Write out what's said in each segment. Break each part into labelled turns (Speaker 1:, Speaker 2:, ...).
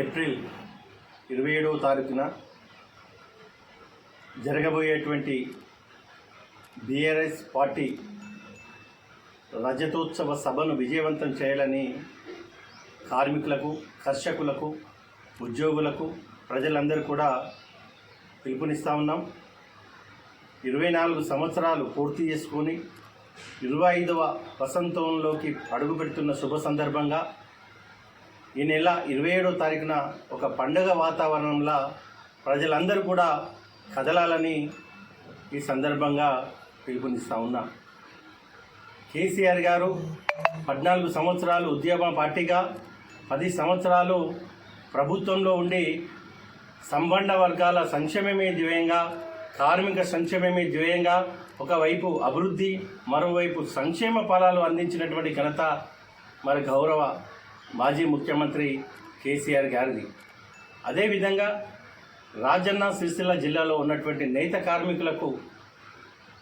Speaker 1: April ఇరవై ఏడవ తారీఖున జరగబోయేటువంటి బీఆర్ఎస్ పార్టీ రజతోత్సవ సభను విజయవంతం చేయాలని కార్మికులకు కర్షకులకు ఉద్యోగులకు ప్రజలందరూ కూడా పిలుపునిస్తూ ఉన్నాం. ఇరవై నాలుగు సంవత్సరాలు పూర్తి చేసుకొని ఇరవై ఐదవ వసంతంలోకి అడుగు పెడుతున్న శుభ సందర్భంగా ఈ నెల ఇరవై ఏడో తారీఖున ఒక పండగ వాతావరణంలో ప్రజలందరూ కూడా కదలాలని ఈ సందర్భంగా పిలుపునిస్తా ఉన్నా. కేసీఆర్ గారు పద్నాలుగు సంవత్సరాలు ఉద్యమ పార్టీగా పది సంవత్సరాలు ప్రభుత్వంలో ఉండి సంబంధ వర్గాల సంక్షేమమే ధ్యేయంగా కార్మిక సంక్షేమమే ధ్యేయంగా ఒకవైపు అభివృద్ధి మరోవైపు సంక్షేమ ఫలాలు అందించినటువంటి ఘనత మరి గౌరవ మాజీ ముఖ్యమంత్రి కేసీఆర్ గారిది. అదేవిధంగా రాజన్న సిరిసిల్ల జిల్లాలో ఉన్నటువంటి నేత కార్మికులకు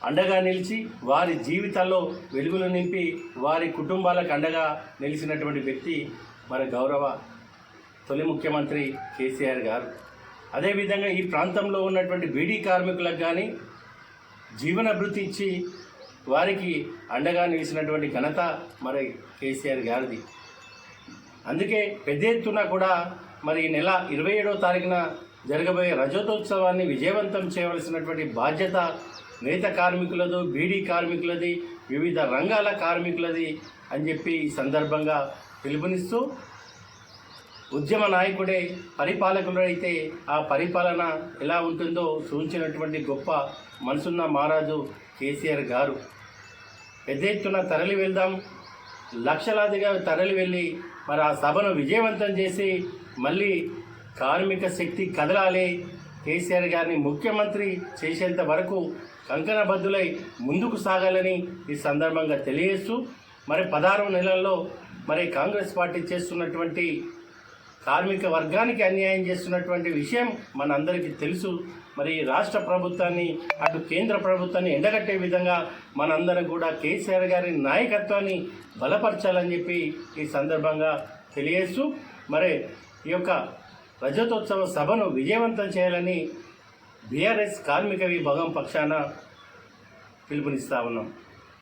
Speaker 1: అండగా నిలిచి వారి జీవితాల్లో వెలుగులు నింపి వారి కుటుంబాలకు అండగా నిలిచినటువంటి వ్యక్తి మరి గౌరవ తొలి ముఖ్యమంత్రి కేసీఆర్ గారు. అదేవిధంగా ఈ ప్రాంతంలో ఉన్నటువంటి బీడీ కార్మికులకు కానీ జీవనభృతి ఇచ్చి వారికి అండగా నిలిచినటువంటి ఘనత మరి కేసీఆర్ గారిది. అందుకే పెద్ద ఎత్తున కూడా మరి ఈ నెల ఇరవై ఏడవ తారీఖున జరగబోయే రజతోత్సవాన్ని విజయవంతం చేయవలసినటువంటి బాధ్యత నేత కార్మికులదు బీడీ కార్మికులది వివిధ రంగాల కార్మికులది అని చెప్పి ఈ సందర్భంగా పిలుపునిస్తూ ఉద్యమ నాయకుడే పరిపాలకుడైతే ఆ పరిపాలన ఎలా ఉంటుందో సూచించినటువంటి గొప్ప మనసున్న మహారాజు కేసీఆర్ గారు. పెద్ద ఎత్తున తరలి వెళ్దాం. లక్షలాదిగా తరలి వెళ్ళి మరి ఆ సభను విజయవంతం చేసి మళ్ళీ కార్మిక శక్తి కదలాలి కేసీఆర్ గారిని ముఖ్యమంత్రి చేసేంత వరకు కంకణబద్ధులై ముందుకు సాగాలని ఈ సందర్భంగా తెలియజేస్తూ మరి పదహారు నెలల్లో మరి కాంగ్రెస్ పార్టీ చేస్తున్నటువంటి కార్మిక వర్గానికి అన్యాయం చేస్తున్నటువంటి విషయం మనందరికీ తెలుసు. మరి రాష్ట్ర ప్రభుత్వాన్ని అటు కేంద్ర ప్రభుత్వాన్ని ఎండగట్టే విధంగా మనందరం కూడా కేసీఆర్ గారి నాయకత్వాన్ని బలపరచాలని చెప్పి ఈ సందర్భంగా తెలియజేస్తూ మరి ఈ యొక్క రజతోత్సవ సభను విజయవంతం చేయాలని బీఆర్ఎస్ కార్మిక విభాగం పక్షాన పిలుపునిస్తా ఉన్నాం.